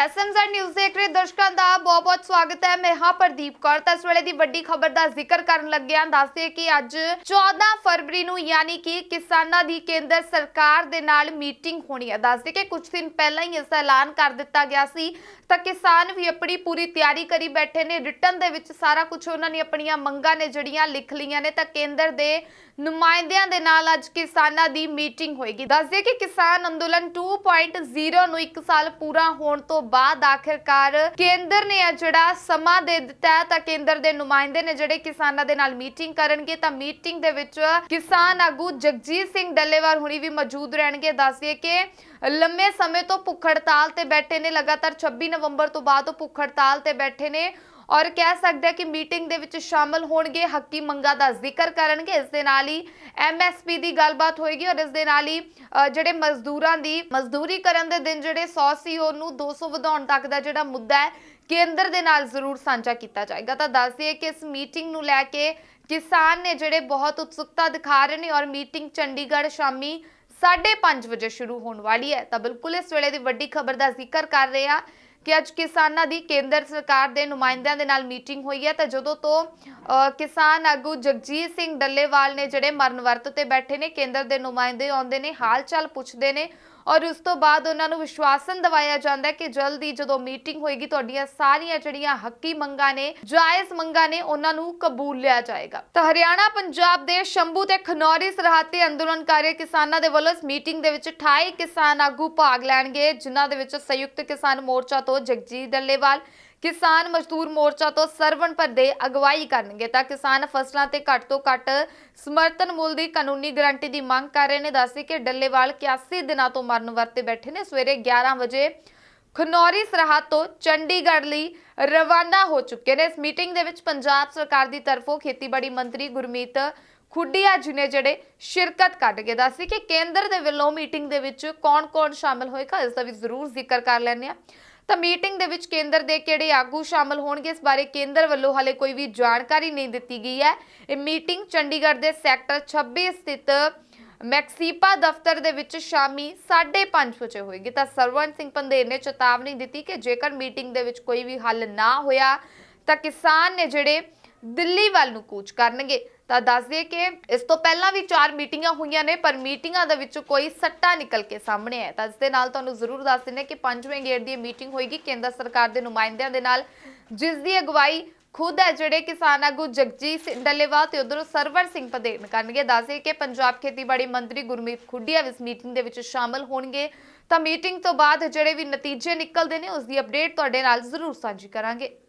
SMZ news ਦੇਖ ਰਹੇ ਦਰਸ਼ਕਾਂ ਦਾ ਬਹੁਤ-ਬਹੁਤ ਸਵਾਗਤ ਹੈ। ਮੈਂ ਹਾਂ ਪ੍ਰਦੀਪ ਕੌਰ। ਤਾਂ ਇਸ ਵੇਲੇ ਦੀ ਵੱਡੀ ਖਬਰ ਦਾ ਜ਼ਿਕਰ ਕਰਨ ਲੱਗੇ ਦੱਸਦੇ ਕਿ ਅੱਜ 14 ਫਰਵਰੀ ਨੂੰ ਯਾਨੀ ਕਿ ਕਿਸਾਨਾਂ ਦੀ ਕੇਂਦਰ ਸਰਕਾਰ ਦੇ ਨਾਲ ਮੀਟਿੰਗ ਹੋਣੀ ਹੈ। ਦੱਸਦੇ ਕਿ ਕੁਝ ਦਿਨ ਪਹਿਲਾਂ ਹੀ ਇਸ ਦਾ ਐਲਾਨ ਕਰ ਦਿੱਤਾ ਗਿਆ ਸੀ। ਤਾਂ ਕਿਸਾਨ ਵੀ ਆਪਣੀ ਪੂਰੀ ਤਿਆਰੀ ਕਰੀ ਬੈਠੇ ਨੇ। ਰਿਟਰਨ ਦੇ ਵਿੱਚ ਸਾਰਾ ਕੁਝ ਉਹਨਾਂ ਨੇ ਆਪਣੀਆਂ ਮੰਗਾਂ ਨੇ ਜਿਹੜੀਆਂ ਲਿਖ ਲਈਆਂ ਨੇ। ਤਾਂ ਕੇਂਦਰ ਦੇ ਨੁਮਾਇੰਦਿਆਂ ਦੇ ਨਾਲ ਅੱਜ ਕਿਸਾਨਾਂ ਦੀ ਮੀਟਿੰਗ ਹੋਏਗੀ। ਦੱਸਦੇ ਕਿ ਕਿਸਾਨ ਅੰਦੋਲਨ 2.0 ਨੂੰ 1 ਸਾਲ ਪੂਰਾ ਹੋਣ ਤੋਂ ਬਾਅਦ ਆਖਿਰਕਾਰ ਕੇਂਦਰ ਨੇ ਇਹ ਜਿਹੜਾ ਸਮਾਂ ਦੇ ਦਿੱਤਾ ਹੈ, ਤਾਂ ਕੇਂਦਰ ਦੇ ਨੁਮਾਇੰਦੇ ਨੇ ਜਿਹੜੇ ਕਿਸਾਨਾਂ ਦੇ ਨਾਲ ਮੀਟਿੰਗ ਕਰਨਗੇ, ਤਾਂ ਮੀਟਿੰਗ ਦੇ ਵਿੱਚ ਕਿਸਾਨ ਆਗੂ ਜਗਜੀਤ ਸਿੰਘ ਡੱਲੇਵਾਲ ਹੁਣੀ ਵੀ ਮੌਜੂਦ ਰਹਿਣਗੇ। ਦੱਸਦੇ ਕਿ ਲੰਮੇ ਸਮੇਂ ਤੋਂ ਭੁੱਖ ਹੜਤਾਲ ਤੇ ਬੈਠੇ ਨੇ, ਲਗਾਤਾਰ 26 ਨਵੰਬਰ ਤੋਂ ਬਾਅਦ ਉਹ ਭੁੱਖ ਹੜਤਾਲ ਤੇ ਬੈਠੇ ਨੇ। ਔਰ ਕਹਿ ਸਕਦੇ ਆ ਕਿ ਮੀਟਿੰਗ ਦੇ ਵਿੱਚ ਸ਼ਾਮਲ ਹੋਣਗੇ ਹੱਕੀ ਮੰਗਾਂ ਦਾ ਜ਼ਿਕਰ ਕਰਨਗੇ। ਇਸ ਦੇ ਨਾਲ ਹੀ ਐਮਐਸਪੀ ਦੀ ਗੱਲਬਾਤ ਹੋਏਗੀ ਔਰ ਇਸ ਦੇ ਨਾਲ ਹੀ ਜਿਹੜੇ ਮਜ਼ਦੂਰਾਂ ਦੀ ਮਜ਼ਦੂਰੀ ਕਰਨ ਦੇ ਦਿਨ ਜਿਹੜੇ 100 ਸੀ, ਉਹਨੂੰ 200 ਵਧਾਉਣ ਤੱਕ ਦਾ ਜਿਹੜਾ ਮੁੱਦਾ ਹੈ, ਕੇਂਦਰ ਦੇ ਨਾਲ ਜ਼ਰੂਰ ਸਾਂਝਾ ਕੀਤਾ ਜਾਏਗਾ। ਤਾਂ ਦੱਸ ਦਈਏ ਕਿ ਇਸ ਮੀਟਿੰਗ ਨੂੰ ਲੈ ਕੇ ਕਿਸਾਨ ਨੇ ਜਿਹੜੇ ਬਹੁਤ ਉਤਸੁਕਤਾ ਦਿਖਾ ਰਹੇ ਨੇ ਔਰ ਮੀਟਿੰਗ ਚੰਡੀਗੜ੍ਹ ਸ਼ਾਮੀ 5:30 ਵਜੇ ਸ਼ੁਰੂ ਹੋਣ ਵਾਲੀ ਹੈ। ਤਾਂ ਬਿਲਕੁਲ ਇਸ ਵੇਲੇ ਦੀ ਵੱਡੀ ਖਬਰ ਦਾ ਜ਼ਿਕਰ ਕਰ ਰਹੇ ਹਾਂ। ਕਿ ਅੱਜ ਕਿਸਾਨਾਂ ਦੀ ਕੇਂਦਰ ਸਰਕਾਰ ਦੇ ਨੁਮਾਇੰਦਿਆਂ ਦੇ ਨਾਲ ਮੀਟਿੰਗ ਹੋਈ ਹੈ ਤਾਂ ਜਦੋਂ ਤੋਂ ਅ, ਕਿਸਾਨ ਆਗੂ ਜਗਜੀਤ ਸਿੰਘ ਡੱਲੇਵਾਲ ਨੇ ਜਿਹੜੇ ਮਰਨ ਵਰਤ ਤੇ ਬੈਠੇ ਨੇ ਕੇਂਦਰ ਦੇ ਨੁਮਾਇੰਦੇ ਆਉਂਦੇ ਨੇ ਹਾਲ ਚਾਲ ਪੁੱਛਦੇ ਨੇ ਔਰ ਉਸ ਤੋਂ ਬਾਅਦ ਉਹਨਾਂ ਨੂੰ ਵਿਸ਼ਵਾਸਨ ਦਿਵਾਇਆ ਜਾਂਦਾ ਕਿ ਜਲਦੀ ਜਦੋਂ ਮੀਟਿੰਗ ਹੋਏਗੀ, ਤੁਹਾਡੀਆਂ ਸਾਰੀਆਂ ਜਿਹੜੀਆਂ ਹੱਕੀ ਮੰਗਾਂ ਨੇ, ਜਾਇਜ਼ ਮੰਗਾਂ ਨੇ, ਉਹਨਾਂ ਨੂੰ ਕਬੂਲ ਲਿਆ ਜਾਏਗਾ। ਤਾਂ ਹਰਿਆਣਾ, ਪੰਜਾਬ ਦੇ ਸ਼ੰਭੂ ਤੇ ਖਨੌਰੀ ਸਰਹੱਦ ਤੇ ਅੰਦੋਲਨਕਾਰੀ ਕਿਸਾਨਾਂ ਦੇ ਵੱਲੋਂ ਇਸ ਮੀਟਿੰਗ ਦੇ ਵਿੱਚ 28 ਕਿਸਾਨ ਆਗੂ ਭਾਗ ਲੈਣਗੇ, ਜਿਨ੍ਹਾਂ ਦੇ ਵਿੱਚ ਸੰਯੁਕਤ ਕਿਸਾਨ ਮੋਰਚਾ ਤੋਂ ਜਗਜੀਤ ਡੱਲੇਵਾਲ ਕਿਸਾਨ ਮਜ਼ਦੂਰ ਮੋਰਚਾ ਤੋਂ ਸਰਵਣ ਭੱਦੇ ਅਗਵਾਈ ਕਰਨਗੇ ਤਾਂ ਕਿਸਾਨ ਫਸਲਾਂ ਤੇ ਘੱਟ ਤੋਂ ਘੱਟ ਸਮਰਥਨ ਮੁੱਲ ਦੀ ਕਾਨੂੰਨੀ ਗਾਰੰਟੀ ਦੀ ਮੰਗ ਕਰ ਰਹੇ ਨੇ। ਦੱਸੀ ਕਿ ਡੱਲੇਵਾਲ 81 ਦਿਨਾਂ ਤੋਂ ਮਰਨ ਵਰਤੇ ਬੈਠੇ ਨੇ। ਸਵੇਰੇ 11 ਵਜੇ ਖਨੌਰੀ ਸਰਹੱਦ ਤੋਂ ਚੰਡੀਗੜ੍ਹ ਲਈ ਰਵਾਨਾ ਹੋ ਚੁੱਕੇ ਨੇ। ਇਸ ਮੀਟਿੰਗ ਦੇ ਵਿੱਚ ਪੰਜਾਬ ਸਰਕਾਰ ਦੀ ਤਰਫੋਂ ਖੇਤੀਬਾੜੀ ਮੰਤਰੀ ਗੁਰਮੀਤ ਖੁੱਡੀਆ ਜੀ ਨੇ ਜਿਹੜੇ ਸ਼ਿਰਕਤ ਕਰਨਗੇ। ਦੱਸੀ ਕਿ ਕੇਂਦਰ ਦੇ ਵੱਲੋਂ ਮੀਟਿੰਗ ਦੇ ਵਿੱਚ ਕੌਣ-ਕੌਣ ਸ਼ਾਮਲ ਹੋਏਗਾ, ਇਸ ਦਾ ਵੀ ਜ਼ਰੂਰ ਜ਼ਿਕਰ ਕਰ ਲੈਂਦੇ ਆ ਤਾਂ ਮੀਟਿੰਗ ਦੇ ਵਿੱਚ ਕੇਂਦਰ ਦੇ ਕਿਹੜੇ ਆਗੂ ਸ਼ਾਮਲ ਹੋਣਗੇ, ਇਸ ਬਾਰੇ ਕੇਂਦਰ ਵੱਲੋਂ ਹਾਲੇ ਕੋਈ ਵੀ ਜਾਣਕਾਰੀ ਨਹੀਂ ਦਿੱਤੀ ਗਈ ਹੈ। ਇਹ ਮੀਟਿੰਗ ਚੰਡੀਗੜ੍ਹ ਦੇ ਸੈਕਟਰ 26 ਸਥਿਤ ਮੈਕਸੀਪਾ ਦਫ਼ਤਰ ਦੇ ਵਿੱਚ ਸ਼ਾਮੀ 5:30 ਵਜੇ ਹੋਏਗੀ। ਤਾਂ ਸਰਵਨ ਸਿੰਘ ਪੰਦੇਰ ਨੇ ਚੇਤਾਵਨੀ ਦਿੱਤੀ ਕਿ ਜੇਕਰ ਮੀਟਿੰਗ ਦੇ ਵਿੱਚ ਕੋਈ ਵੀ ਹੱਲ ਨਾ ਹੋਇਆ, ਤਾਂ ਕਿਸਾਨ ਨੇ ਜਿਹੜੇ ਦਿੱਲੀ ਵੱਲ ਨੂੰ ਕੂਚ ਕਰਨਗੇ। ਤਾਂ ਦੱਸ ਦਈਏ ਕਿ ਇਸ ਤੋਂ ਪਹਿਲਾਂ ਵੀ ਚਾਰ ਮੀਟਿੰਗਾਂ ਹੋਈਆਂ ਨੇ, ਪਰ ਮੀਟਿੰਗਾਂ ਦੇ ਵਿੱਚ ਕੋਈ ਸੱਟਾ ਨਿਕਲ ਕੇ ਸਾਹਮਣੇ ਆਇਆ ਤਾਂ ਇਸ ਦੇ ਨਾਲ ਤੁਹਾਨੂੰ ਜ਼ਰੂਰ ਦੱਸ ਦਿੰਦੇ ਕਿ ਪੰਜਵੇਂ ਗੇੜ ਦੀ ਮੀਟਿੰਗ ਹੋਏਗੀ। ਕੇਂਦਰ ਸਰਕਾਰ ਦੇ ਨੁਮਾਇੰਦਿਆਂ ਦੇ ਨਾਲ ਜਿਸ ਦੀ ਅਗਵਾਈ ਖੁਦ ਹੈ, ਜਿਹੜੇ ਕਿਸਾਨ ਆਗੂ ਜਗਜੀਤ ਸਿੰਘ ਡੱਲੇਵਾਲ ਤੇ ਉਧਰੋਂ ਸਰਵਰ ਸਿੰਘ ਪਦੇਨ ਕਰਨਗੇ। ਦੱਸੇ ਕਿ ਪੰਜਾਬ ਖੇਤੀਬਾੜੀ ਮੰਤਰੀ ਗੁਰਮੀਤ ਖੁੱਡੀਆ ਇਸ ਮੀਟਿੰਗ ਦੇ ਵਿੱਚ ਸ਼ਾਮਲ ਹੋਣਗੇ। ਤਾਂ ਮੀਟਿੰਗ ਤੋਂ ਬਾਅਦ ਜਿਹੜੇ ਵੀ ਨਤੀਜੇ ਨਿਕਲਦੇ ਨੇ, ਉਸ ਦੀ ਅਪਡੇਟ ਤੁਹਾਡੇ ਨਾਲ ਜ਼ਰੂਰ ਸਾਂਝੀ ਕਰਾਂਗੇ।